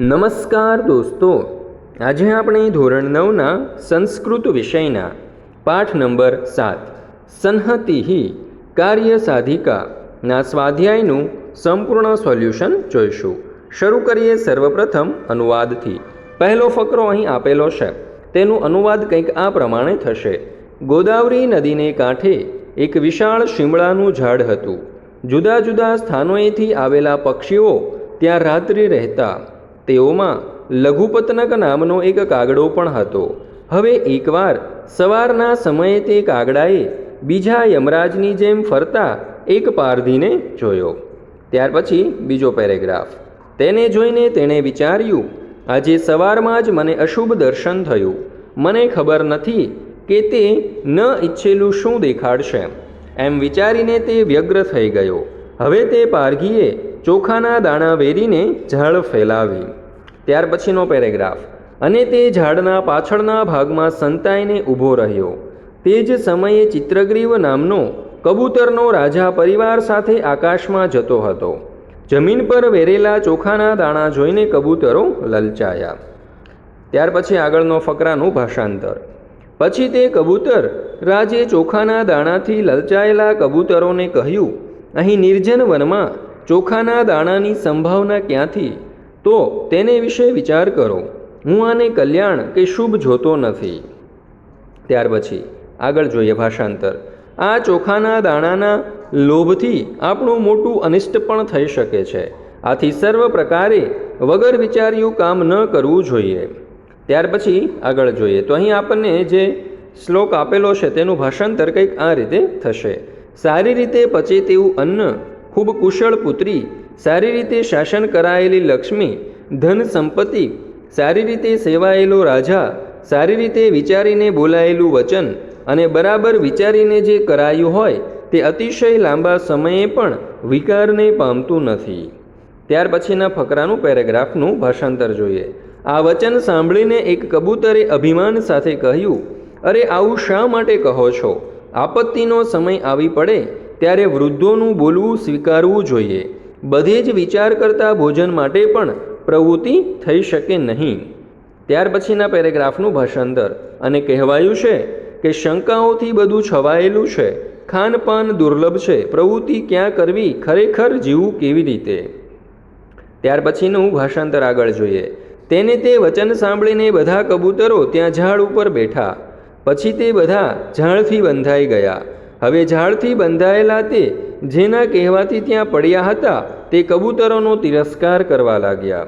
નમસ્કાર દોસ્તો. આજે આપણે ધોરણ નવના સંસ્કૃત વિષયના પાઠ નંબર સાત, સંહતિહિ કાર્ય સાધિકાના સ્વાધ્યાયનું સંપૂર્ણ સોલ્યુશન જોઈશું. શરૂ કરીએ સર્વપ્રથમ અનુવાદથી. પહેલો ફકરો અહીં આપેલો છે. તેનું અનુવાદ કંઈક આ પ્રમાણે થશે. ગોદાવરી નદીને કાંઠે એક વિશાળ શિમળાનું ઝાડ હતું. જુદા જુદા સ્થાનોએથી આવેલા પક્ષીઓ ત્યાં રાત્રિ રહેતા તેઓમાં લઘુપતનક નામનો એક કાગડો પણ હતો. હવે એકવાર સવારના સમયે તે કાગડાએ બીજા યમરાજની જેમ ફરતા એક પારધીને જોયો. ત્યાર પછી બીજો પેરેગ્રાફ. તેને જોઈને તેણે વિચાર્યું, આજે સવારમાં જ મને અશુભ દર્શન થયું. મને ખબર નથી કે તે ન ઈચ્છેલું શું દેખાડશે. એમ વિચારીને તે વ્યગ્ર થઈ ગયો. હવે તે પારઘીએ ચોખાના દાણા વેરીને ઝાડ ફેલાવી. ત્યાર પછીનો પેરેગ્રાફ. અને તે ઝાડના પાછળના ભાગમાં સંતાઈને ઊભો રહ્યો. તે જ સમયે ચિત્રગ્રીવ નામનો કબૂતરનો રાજા પરિવાર સાથે આકાશમાં જતો હતો. જમીન પર વેરેલા ચોખાના દાણા જોઈને કબૂતરો લલચાયા. ત્યાર પછી આગળનો ફકરાનું ભાષાંતર. પછી તે કબૂતર રાજે ચોખાના દાણાથી લલચાયેલા કબૂતરોને કહ્યું, અહીં નિર્જન વનમાં ચોખાના દાણાની સંભાવના ક્યાંથી? તો તેને વિશે વિચાર કરો. હું આને કલ્યાણ કે શુભ જોતો નથી. ત્યાર પછી આગળ જોઈએ ભાષાંતર. આ ચોખાના દાણાના લોભથી આપણું મોટું અનિષ્ટ પણ થઈ શકે છે. આથી સર્વ પ્રકારે વગર વિચાર્યું કામ ન કરવું જોઈએ. ત્યાર પછી આગળ જોઈએ. તો અહીં આપણને જે શ્લોક આપેલો છે તેનું ભાષાંતર કંઈક આ રીતે થશે. સારી રીતે પચે તેવું અન્ન ખૂબ કુશળ પુત્રી, સારી રીતે શાસન કરાયેલી લક્ષ્મી, ધન સંપત્તિ, સારી રીતે સેવાયેલો રાજા, સારી રીતે વિચારીને બોલાયેલું વચન અને બરાબર વિચારીને જે કરાયું હોય તે અતિશય લાંબા સમયે પણ વિકારને પામતું નથી. ત્યાર પછીના ફકરાનું પેરેગ્રાફનું ભાષાંતર જોઈએ. આ વચન સાંભળીને એક કબૂતરે અભિમાન સાથે કહ્યું, અરે આવું શા માટે કહો છો? આપત્તિનો સમય આવી પડે ત્યારે વૃદ્ધોનું બોલવું સ્વીકારવું જોઈએ. બધે જ વિચાર કરતા ભોજન માટે પણ પ્રવૃત્તિ થઈ શકે નહીં. ત્યાર પછીના પેરેગ્રાફનું ભાષાંતર. અને કહેવાયું છે કે શંકાઓથી બધું છવાયેલું છે. ખાનપાન દુર્લભ છે. પ્રવૃત્તિ ક્યાં કરવી? ખરેખર જીવવું કેવી રીતે? ત્યાર પછીનું ભાષાંતર આગળ જોઈએ. તેને તે વચન સાંભળીને બધા કબૂતરો ત્યાં ઝાડ ઉપર બેઠા. પછી તે બધા ઝાડથી બંધાઈ ગયા. હવે ઝાડથી બંધાયેલા તે, જેના કહેવાથી ત્યાં પડ્યા હતા, તે કબૂતરોનો તિરસ્કાર કરવા લાગ્યા.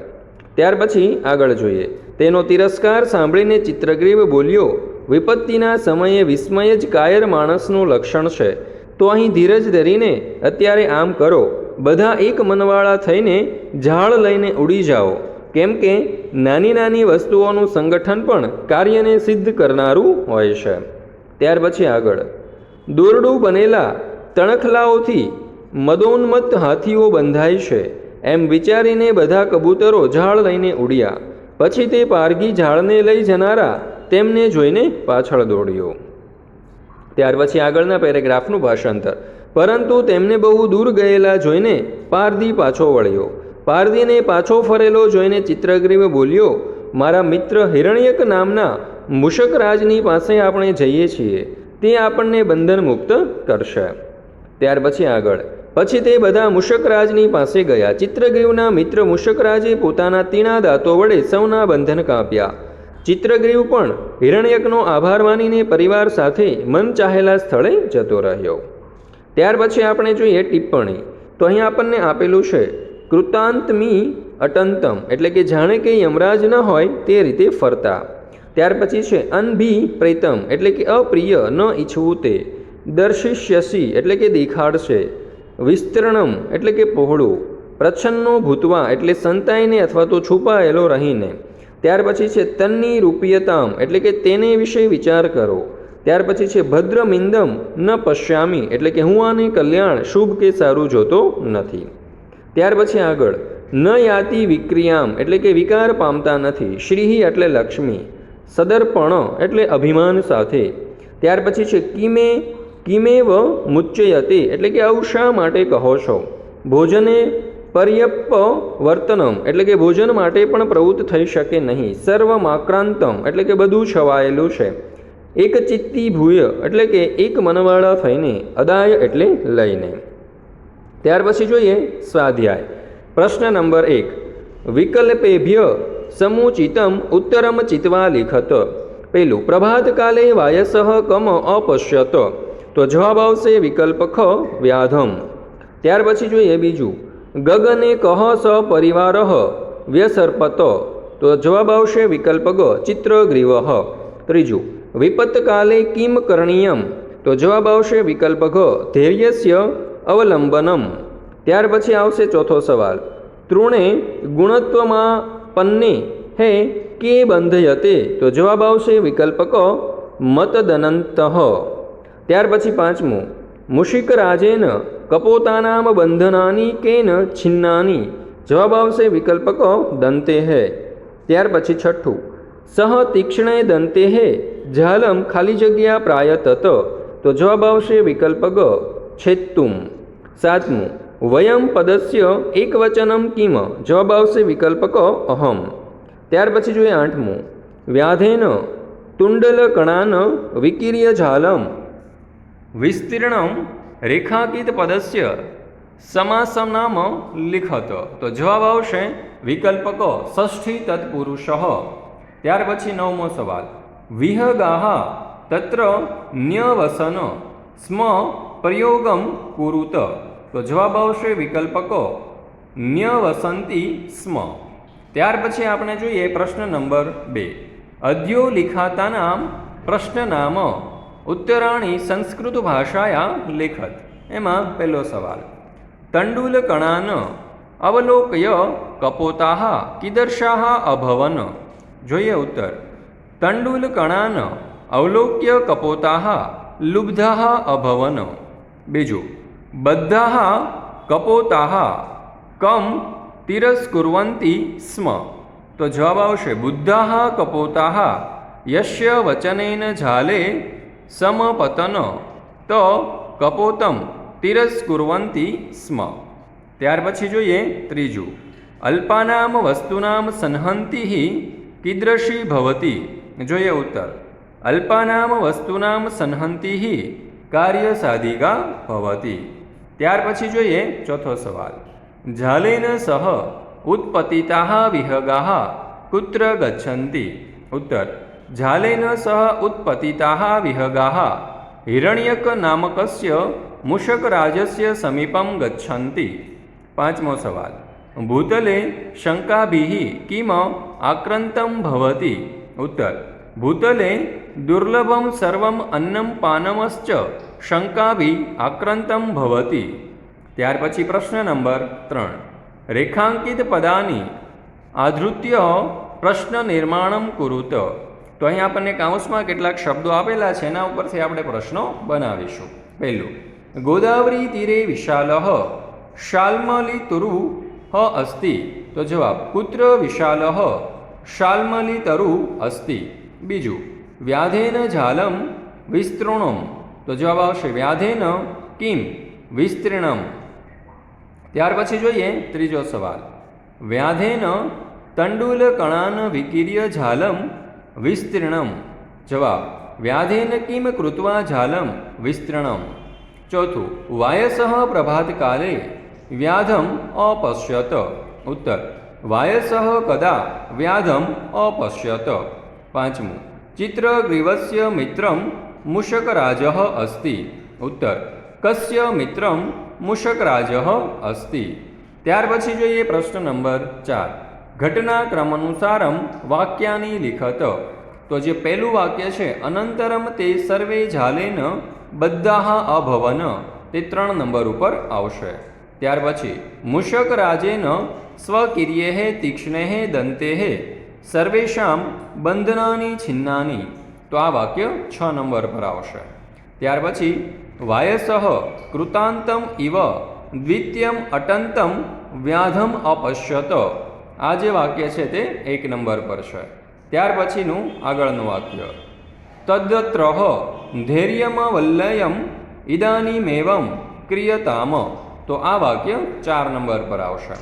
ત્યાર પછી આગળ જોઈએ. તેનો તિરસ્કાર સાંભળીને ચિત્રગ્રીવ બોલ્યો, વિપત્તિના સમયે વિસ્મય જ કાયર માણસનું લક્ષણ છે. તો અહીં ધીરજ ધરીને અત્યારે આમ કરો. બધા એક મનવાળા થઈને ઝાડ લઈને ઉડી જાઓ. કેમ કે નાની નાની વસ્તુઓનું સંગઠન પણ કાર્યને સિદ્ધ કરનારું હોય છે. ત્યાર પછી આગળ. દોરડું બનેલા તણખલાઓથી મદોન્મત્ત હાથીઓ બંધાય છે. એમ વિચારીને બધા કબૂતરો ઝાડ લઈને ઉડ્યા. પછી તે પારગી ઝાડને લઈ જનારા તેમને જોઈને પાછળ દોડ્યો. ત્યાર પછી આગળના પેરેગ્રાફનું ભાષાંતર. પરંતુ તેમને બહુ દૂર ગયેલા જોઈને પારધી પાછો વળ્યો. પારધીને પાછો ફરેલો જોઈને ચિત્રગ્રીવ બોલ્યો, મારા મિત્ર હિરણ્યક નામના મુશકરાજની પાસે આપણે જઈએ છીએ. તે આપણને બંધન મુક્ત કરશે. ત્યાર પછી આગળ. પછી તે બધા મુશકરાજની પાસે ગયા. ચિત્રગ્રીવના મિત્ર મુશકરાજે પોતાના તીણા દાંતો વડે સૌના બંધન કાપ્યા. ચિત્રગ્રીવ પણ હિરણ્યકનો આભાર માનીને પરિવાર સાથે મન ચાહેલા સ્થળે જતો રહ્યો. ત્યાર પછી આપણે જોઈએ ટિપ્પણી. તો અહીં આપણને આપેલું છે, કૃતાંતમી અટંતમ. એટલે કે જાણે કે યમરાજ ન હોય તે રીતે ફરતા. ત્યાર પછી છે અનભી પ્રેતમ, એટલે કે અપ્રિય, ન ઈચ્છવું તે દર્શિષ્યસી, એટલે કે દેખાડશે. વિસ્તરણમ, એટલે કે પહોળું. પ્રચ્છન્નો ભૂતવા, એટલે સંતાઈને અથવા તો છુપાયેલો રહીને. ત્યાર પછી છે તન્ની રૂપિયતામ, એટલે કે તેને વિશે વિચાર કરો. ત્યાર પછી છે ભદ્રમિંદમ, ન પશ્યામી, એટલે કે હું આને કલ્યાણ, શુભ કે સારું જોતો નથી. ત્યાર પછી આગળ, ન યાતિ વિક્રિયામ, એટલે કે વિકાર પામતા નથી. શ્રીહી એટલે લક્ષ્મી. સદર્પણ એટલે અભિમાન સાથે. ત્યાર પછી છે, કિમે, કિમેવ મુચ્ચયતે એટલે કે આવું શા માટે કહો છો? ભોજને પર્યપ્પ વર્તનમ, એટલે કે ભોજન માટે પણ પ્રવૃત્ત થઈ શકે નહીં. સર્વમાક્રાંતમ, એટલે કે બધું છવાયેલું છે. એક ચિત્તી ભૂય, એટલે કે એક મનવાળા થઈને, અદાય એટલે લઈને. ત્યાર પછી જોઈએ સ્વાધ્યાય. પ્રશ્ન નંબર એક. વિકલ્પેભ્ય સમુચિતમ ઉત્તરમ ચિત્વા લિખત પેલું પ્રભાતકાલે વાયસઃ કમ અપશ્યત તો જવાબ આવશે વિકલ્પ ખ વ્યાધમ ત્યાર પછી જોઈએ બીજું। ગગને કહ સ પરિવાર વ્યસર્પત તો જવાબ આવશે વિકલ્પ ગ ચિત્રગ્રીવ ત્રીજું વિપત્કાલે કિમ કરણીયમ તો જવાબ આવશે વિકલ્પ ઘ ધૈર્યસ્ય અવલંબનમ ત્યાર પછી આવશે ચોથો સવાલ તૃણે ગુણત્વમાં પન્ને. હે, કે બંધયતે? તો જવાબ આવશે વિકલ્પ ક, મતદનંત. ત્યાર પછી પાંચમું. મુશિક રાજેન કપોતાનામ બંધનાની કેન છિન્નાની. જવાબ આવશે વિકલ્પ ક, દંતે હે. ત્યાર પછી છઠ્ઠું. સહ તીક્ષ્ણે દંતે હે, ઝાલમ ખાલી જગ્યા પ્રાયતત. તો જવાબ આવશે વિકલ્પ ગ, છેત્તુમ. સાતમું. વયમ પદસ્ય એકવચનમ કિમ? જવાબ આવશે વિકલ્પ ક અહમ. ત્યાર પછી જોઈએ આઠમું. વ્યાધેન તુંડલ કણાન વિકીર્ય ઝાલમ. વિસ્તીર્ણમ રેખાકિત પદસ્ય સમાસમ નામ લિખત. તો જવાબ આવશે વિકલ્પ ક ષષ્ઠી તત્પુરુષ. ત્યાર પછી નવમો સવાલ. વિહગાહ તત્ર ન્યવસન સ્મ પ્રયોગમ કુરુત. તો જવાબ આવશે વિકલ્પ ક ન્યવસંતી સ્મ. ત્યાર પછી આપણે જોઈએ પ્રશ્ન નંબર બે. અદ્યો લિખાતાનામ પ્રશ્નનામ ઉત્તરાણી સંસ્કૃત ભાષાયા લેખત. એમાં પહેલો સવાલ. તંડુલ કણાન, અવલોકય કપોતાહ, કીદર્શાહ અભવન. જોઈએ ઉત્તર. તંડુલ કણાન, અવલોક્ય કપોતાહ લુબ્ધાહ અભવન. બીજું. બદ્ધાહ કપોતાહ, કમ તિરસ્કુર્વંતી સ્મ. તો જવાબ આવશે, બુદ્ધાહ કપોતાહ, યશ્ય વચનેન ઝાલે સમપતન. તો કપોતમ તિરસ્કુર્વંતી સ્મ. ત્યાર પછી જોઈએ ત્રીજું. અલ્પાનામ વસ્તુનામ સંહંતિ કીદૃશી ભવતી. જોઈએ ઉત્તર. અલ્પાનામ વસ્તુનામ સંહંતિ કાર્ય સાધિકા ભવતી. ત્યાર પછી જોઈએ ચોથો સવાલ. ઝાલેન સહ ઉત્પતિતા વિહગા કુત્ર ગચ્છન્તિ ઉત્તર. જાલેન સહ ઉત્પતિતા વિહગા હિરણ્યક નામકસ્ય મુષકરાજસ્ય સમીપમ ગચ્છન્તિ પાંચમો સવાલ. ભૂતલે શંકાભિः કિમ આક્રંતમ ભવતી? ઉત્તર. ભૂતલે દુર્લભમ સર્વમ અન્નમ પાનમશ્ચ શંકાભિ આક્રંતમ ભવતી. ત્યાર પછી પ્રશ્ન નંબર ત્રણ. રેખાંકિત પદાની આધૃત્ય પ્રશ્ન નિર્માણમ કુરુત. તો અહીં આપણને કાઉન્સમાં કેટલાક શબ્દો આપેલા છે, એના ઉપરથી આપણે પ્રશ્નો બનાવીશું. પહેલું. ગોદાવરી તીરે વિશાલ શાલ્મલી તુરુ હ અસ્તિ. તો જવાબ, પુત્ર વિશાલ શાલ્મલી તરુ અસ્તિ. બીજું. વ્યાધેન ઝાલમ વિસ્તૃણમ. તો જવાબ આવશે વ્યાધેન કિમ વિસ્તીર્ણમ ત્યાર પછી જોઈએ ત્રીજો સવાલ. વ્યાધેન તંડુલ કણાન વિકીર્ય ઝાલમ વિસ્તીર્ણમ. જવાબ, વ્યાધેન કિમ કૃત્વા ઝાલમ વિસ્તીર્ણમ. ચોથું, વાયસઃ પ્રભાતકાલે વ્યાધમ અપશ્યત. ઉત્તર, વાયસઃ કદા વ્યાધમ અપશ્યત. પાંચમું, ચિત્રગ્રીવસ્ય મિત્રમ મૂષકરાજ અસ્તિ ઉત્તર કસ્ય મિત્રમ મૂષકરાજ અસ્તિ ત્યાર પછી જોઈએ પ્રશ્ન નંબર ચાર. ઘટનાક્રમ અનુસારમ વાક્યાની લિખત. તો જે પહેલું વાક્ય છે, અનંતરમ તે સર્વે ઝાલેન બધા અભવન તે ત્રણ નંબર ઉપર આવશે. ત્યાર પછી મુષક રાજેન સ્વકિર્યે તીક્ષ્ણે દંતે સર્વેશામ બંધનાની છિન્નાની તો આ વાક્ય છ નંબર પર આવશે. ત્યાર પછી, વાયસઃ કૃતાંતમ ઇવ દ્વિતીયમ અટંતમ વ્યાધમ અપશ્યત. આ જે વાક્ય છે તે એક નંબર પર છે. ત્યાર પછીનું આગળનું વાક્ય. તદ્ત્ર ધૈર્યમવલ્લયમ ઇદાનીમેવમ ક્રિયતામ. તો આ વાક્ય ચાર નંબર પર આવશે.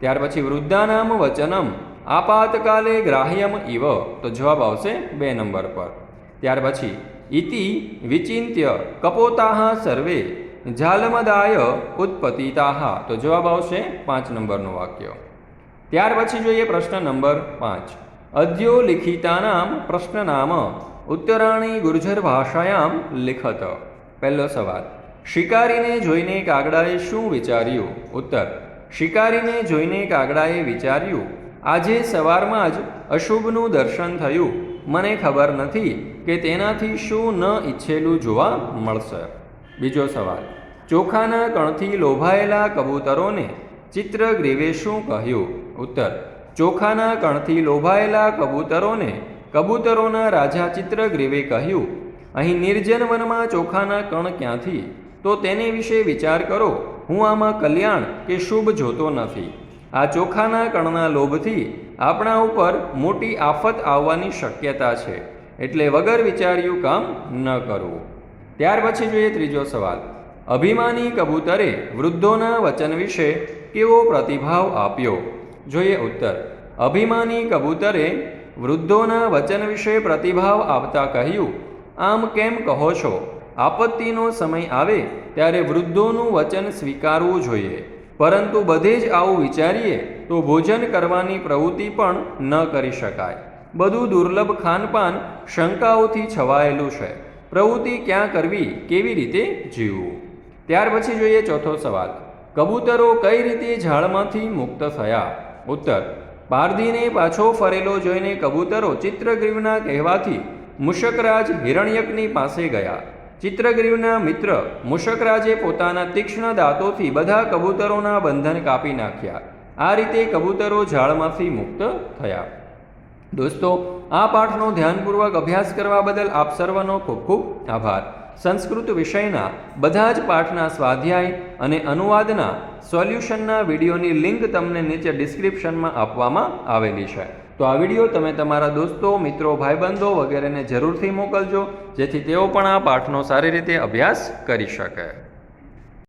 ત્યાર પછી, વૃદ્ધાનામ વચનમ આપાતકાલે ગ્રાહ્યમ ઇવ. તો જવાબ આવશે બે નંબર પર. ત્યાર પછી ઇતિ વિચિંત્ય કપોતાહ સર્વે ઝાલમદાય ઉત્પતિતાહ. તો જવાબ આવશે પાંચ નંબરનું વાક્ય. ત્યાર પછી જોઈએ પ્રશ્ન નંબર પાંચ. અદ્યો લિખિતાનામ પ્રશ્નનામ ઉત્તરાણી ગુર્જર ભાષાયામ લિખત. પહેલો સવાલ. શિકારીને જોઈને કાગડાએ શું વિચાર્યું? ઉત્તર. શિકારીને જોઈને કાગડાએ વિચાર્યું, આજે સવારમાં જ અશુભનું દર્શન થયું. મને ખબર નથી કે તેનાથી શું ન ઈચ્છેલું જોવા મળશે. બીજો સવાલ. ચોખાના કણથી લોભાયેલા કબૂતરોને ચિત્રગ્રીવે શું કહ્યું? ઉત્તર. ચોખાના કણથી લોભાયેલા કબૂતરોને કબૂતરોના રાજા ચિત્રગ્રીવે કહ્યું, અહીં નિર્જન વનમાં ચોખાના કણ ક્યાંથી? તો તેને વિશે વિચાર કરો. હું આમાં કલ્યાણ કે શુભ જોતો નથી. આ ચોખાના કણના લોભથી આપણા ઉપર મોટી આફત આવવાની શક્યતા છે. એટલે વગર વિચાર્યું કામ ન કરવું ત્યાર પછી જોઈએ ત્રીજો સવાલ. અભિમાની કબૂતરે વૃદ્ધોના વચન વિશે કેવો પ્રતિભાવ આપ્યો? જોઈએ ઉત્તર. અભિમાની કબૂતરે વૃદ્ધોના વચન વિશે પ્રતિભાવ આપતા કહ્યું, આમ કેમ કહો છો? આપત્તિનો સમય આવે ત્યારે વૃદ્ધોનું વચન સ્વીકારવું જોઈએ. પરંતુ બધે જ આવું વિચારીએ તો ભોજન કરવાની પ્રવૃત્તિ પણ ન કરી શકાય. બધું દુર્લભ ખાનપાન શંકાઓથી છવાયેલું છે. પ્રવૃત્તિ ક્યાં કરવી, કેવી રીતે જીવવું? ત્યાર પછી જોઈએ ચોથો સવાલ. કબૂતરો કઈ રીતે ઝાડમાંથી મુક્ત થયા? ઉત્તર. પારધીને પાછો ફરેલો જોઈને કબૂતરો ચિત્રગ્રીવના કહેવાથી મુશકરાજ હિરણ્યકની પાસે ગયા. ચિત્રગ્રીવના મિત્ર મુશકરાજે પોતાના તીક્ષ્ણ દાંતોથી બધા કબૂતરોના બંધન કાપી નાખ્યા. આ રીતે કબૂતરો ઝાડમાંથી મુક્ત થયા. દોસ્તો, આ પાઠનો ધ્યાનપૂર્વક અભ્યાસ કરવા બદલ આપ સર્વનો ખૂબ ખૂબ આભાર. સંસ્કૃત વિષયના બધા જ પાઠના સ્વાધ્યાય અને અનુવાદના સોલ્યુશનના વિડીયોની લિંક તમને નીચે ડિસ્ક્રિપ્શનમાં આપવામાં આવેલી છે. તો આ વીડિયો તમે તમારા દોસ્તો, મિત્રો, ભાઈબંધો વગેરેને જરૂરથી મોકલજો, જેથી તેઓ પણ આ પાઠનો સારી રીતે અભ્યાસ કરી શકે.